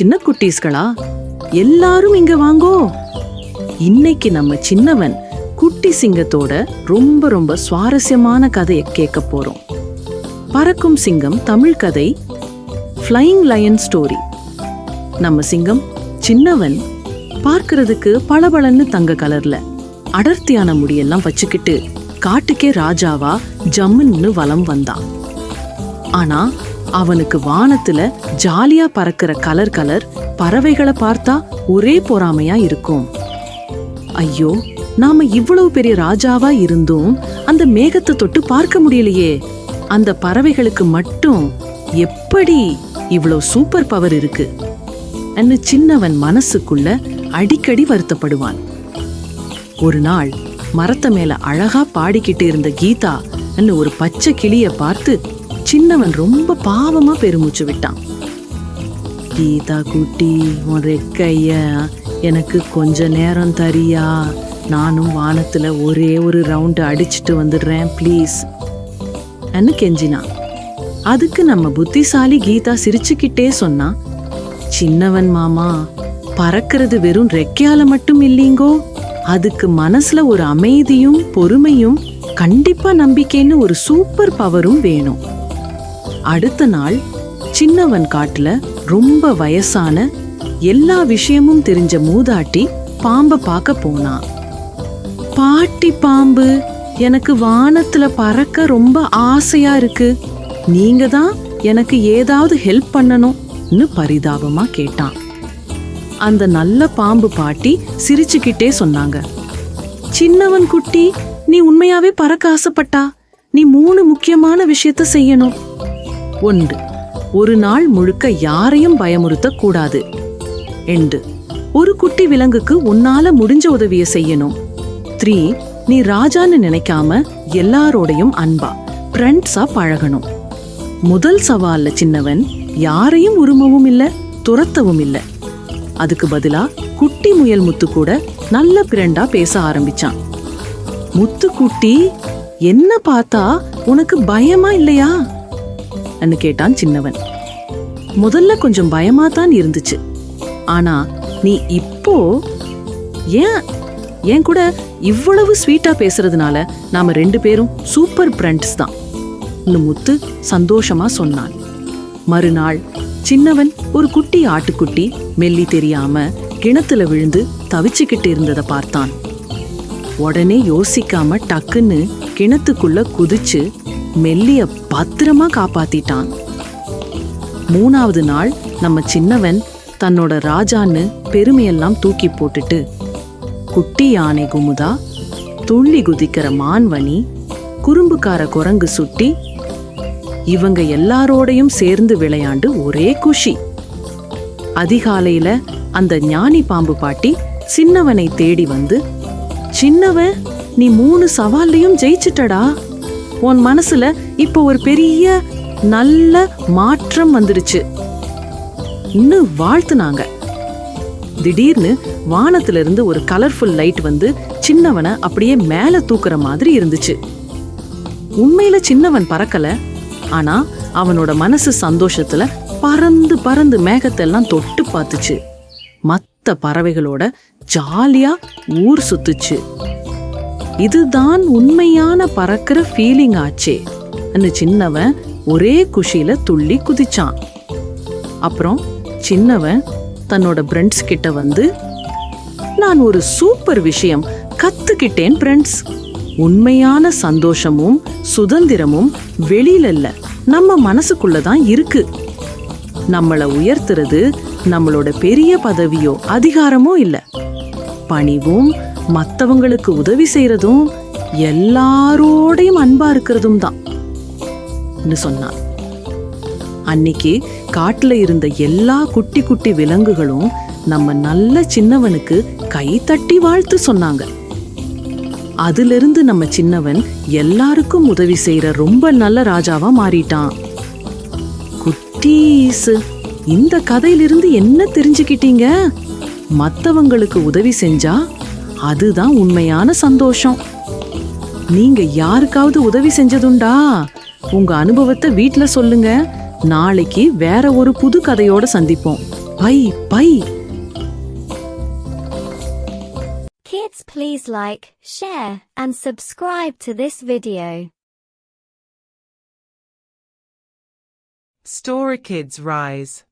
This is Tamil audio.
சின்ன குட்டீஸ்களா? எல்லாரும் இங்க வாங்கோ. இன்னைக்கு நம்ம சின்னவன் குட்டி சிங்கத்தோட ரொம்ப ரொம்ப சுவாரஸ்யமான கதையை கேட்க போறோம். பறக்கும் சிங்கம் தமிழ் கதை ஃப்ளையிங் லயன் ஸ்டோரி நம்ம சிங்கம் சின்னவன் பார்க்கறதுக்கு பளபளன்னு தங்க கலர்ல அடர்த்தியான முடியெல்லாம் வச்சுக்கிட்டு காட்டுக்கே ராஜாவா ஜம்முன்னு வலம் வந்தான். ஆனா அவனுக்கு வானத்துல ஜாலியா பறக்கிற கலர் கலர் பறவைகளை பார்த்தா ஒரே பொறாமையா இருக்கும். ஐயோ நாம இவ்வளவு பெரிய ராஜாவா இருந்தும் அந்த மேகத்தை தொட்டு பார்க்க முடியலையே. அந்த பறவைகளுக்கு மட்டும் எப்படி இவ்வளவு சூப்பர் பவர் இருக்கு? அன்னு சின்னவன் மனசுக்குள்ள அடிக்கடி வருத்தப்படுவான். ஒரு நாள் மரத்த மேல அழகா பாடிக்கிட்டு இருந்த கீதா அன்னு ஒரு பச்சை கிளிய பார்த்து சின்னவன் ரொம்ப பாவமா பெருமூச்சு விட்டான். கீதா குட்டி உன் ரெக்கைய எனக்கு கொஞ்ச நேரம் தரியா? நானும் வானத்துல ஒரே ஒரு ரவுண்டு அடிச்சிட்டு வந்துடுறேன் ப்ளீஸ் அன்னு கெஞ்சினான் அதுக்கு நம்ம புத்திசாலி கீதா சிரிச்சுக்கிட்டே சொன்னா சின்னவன் மாமா பறக்கிறது வெறும் ரெக்கையால மட்டும் இல்லைங்கோ? அதுக்கு மனசுல ஒரு அமைதியும் பொறுமையும் கண்டிப்பா நம்பிக்கைன்னு ஒரு சூப்பர் பவரும் வேணும். அடுத்த நாள் சின்னவன் காட்டுல ரொம்ப வயசான எல்லா விஷயமும் தெரிஞ்ச மூதாட்டி பாம்ப பார்க்க போனான் பாட்டி பாம்பு எனக்கு வானத்துல பறக்க ரொம்ப ஆசையா இருக்கு. நீங்க தான் எனக்கு ஏதாவது ஹெல்ப் பண்ணணும்னு பரிதாபமா கேட்டான். அந்த நல்ல பாம்பு பாட்டி சிரிச்சுக்கிட்டே சொன்னாங்க. சின்னவன் குட்டி நீ உண்மையாவே பறக்க ஆசைப்பட்டா? நீ மூணு முக்கியமான விஷயத்த செய்யணும். ஒன்று ஒரு நாள் முழுக்க யாரையும் பயமுறுத்த கூடாது எண்டு ஒரு குட்டி விலங்குக்கு உன்னால முடிஞ்ச உதவியை செய்யணும். த்ரீ நீ ராஜான்னு நினைக்காம எல்லாரோடையும் அன்பா ஃப்ரெண்ட்ஸா பழகணும். முதல் சவால்ல சின்னவன் யாரையும் உருமவும் இல்ல துரத்தவும் இல்ல. அதுக்கு பதிலா குட்டி முயல் முத்து கூட நல்ல பிரண்டா பேச ஆரம்பிச்சான். முத்து குட்டி என்ன பார்த்தா உனக்கு பயமா இல்லையா? அன்னு கேட்டான் சின்னவன். முதல்ல கொஞ்சம் பயமா தான் இருந்துச்சு. ஆனா நீ இப்போ ஏன் ஏன் கூட இவ்வளவு ஸ்வீட்டா பேசுறதுனால நாம ரெண்டு பேரும் சூப்பர் பிரண்ட்ஸ் தான்? முத்து சந்தோஷமா சொன்னான். மறுநாள் சின்னவன் ஒரு குட்டி ஆட்டுக்குட்டி மெல்லி தெரியாம கிணத்துல விழுந்து தவிச்சுக்கிட்டு இருந்ததை பார்த்தான். உடனே யோசிக்காம டக்குன்னு கிணத்துக்குள்ள குதிச்சு மெல்லிய பத்திரமா காப்பாத்திட்டான். மூணாவது நாள் நம்ம சின்னவன் தன்னோட ராஜான்னு பெருமையெல்லாம் தூக்கி போட்டுட்டு குட்டி யானை குமுதா துள்ளி குதிக்கிற மான்வனி குறும்புக்கார குரங்கு சுட்டி இவங்க எல்லாரோடையும் சேர்ந்து விளையாண்டு ஒரே குஷி. அதிகாலையில அந்த ஞானி பாம்பு பாட்டி சின்னவனை தேடி வந்து சின்னவன் நீ மூணு சவால்லையும் ஜெயிச்சிட்டடா. உன் மனசுல இப்போ ஒரு பெரிய நல்ல மாற்றம் வந்துடுச்சு. இன்னும் வாழ்த்துனாங்க. திடீர்னு வானத்துல இருந்து ஒரு கலர்ஃபுல் லைட் வந்து சின்னவனை அப்படியே மேல தூக்குற மாதிரி இருந்துச்சு. உண்மையில சின்னவன் பறக்கல ஆனா அவனோட மனசு சந்தோஷத்துல பறந்து பறந்து மேகத்தெல்லாம் தொட்டு பார்த்துச்சு. மத்த பறவைகளோட ஜாலியா ஊர் சுத்துச்சு. இதுதான் உண்மையான பறக்கிற ஃபீலிங் ஆச்சே. அந்த சின்னவன் ஒரே குஷியில துள்ளி குதிச்சான். அப்புறம் சின்னவன் தன்னோட ஃப்ரெண்ட்ஸ் கிட்ட வந்து நான் ஒரு சூப்பர் விஷயம் கத்துக்கிட்டேன் ஃப்ரெண்ட்ஸ் உண்மையான சந்தோஷமும் சுதந்திரமும் வெளியில இல்ல. நம்ம மனசுக்குள்ள தான் இருக்கு. நம்மள உயர்த்துறது நம்மளோட பெரிய பதவியோ அதிகாரமோ இல்லை. பணிவும் மற்றவங்களுக்கு உதவி செய்யறதும் எல்லாரோடையும் அன்பா இருக்கிறதும் தான். சொன்னான் அன்னைக்கு காட்டுல இருந்த எல்லா குட்டி குட்டி விலங்குகளும் நம்ம நல்ல சின்னவனுக்கு கை தட்டி வாழ்த்து சொன்னாங்க. அதிலிருந்து நம்ம சின்னவன் எல்லாருக்கும் உதவி செய்யற ரொம்ப நல்ல ராஜாவா மாறிட்டான். குட்டீஸ் இந்த கதையிலிருந்து என்ன தெரிஞ்சுக்கிட்டீங்க? மற்றவங்களுக்கு உதவி செஞ்சா அதுதான் உண்மையான சந்தோஷம். நீங்க யாருக்காவது உதவி செஞ்சதுண்டா? உங்க அனுபவத்தை வீட்ல சொல்லுங்க. நாளைக்கு வேற ஒரு புது கதையோட சந்திப்போம். Bye bye. Kids please like, share and subscribe to this video. Story Kids Rise.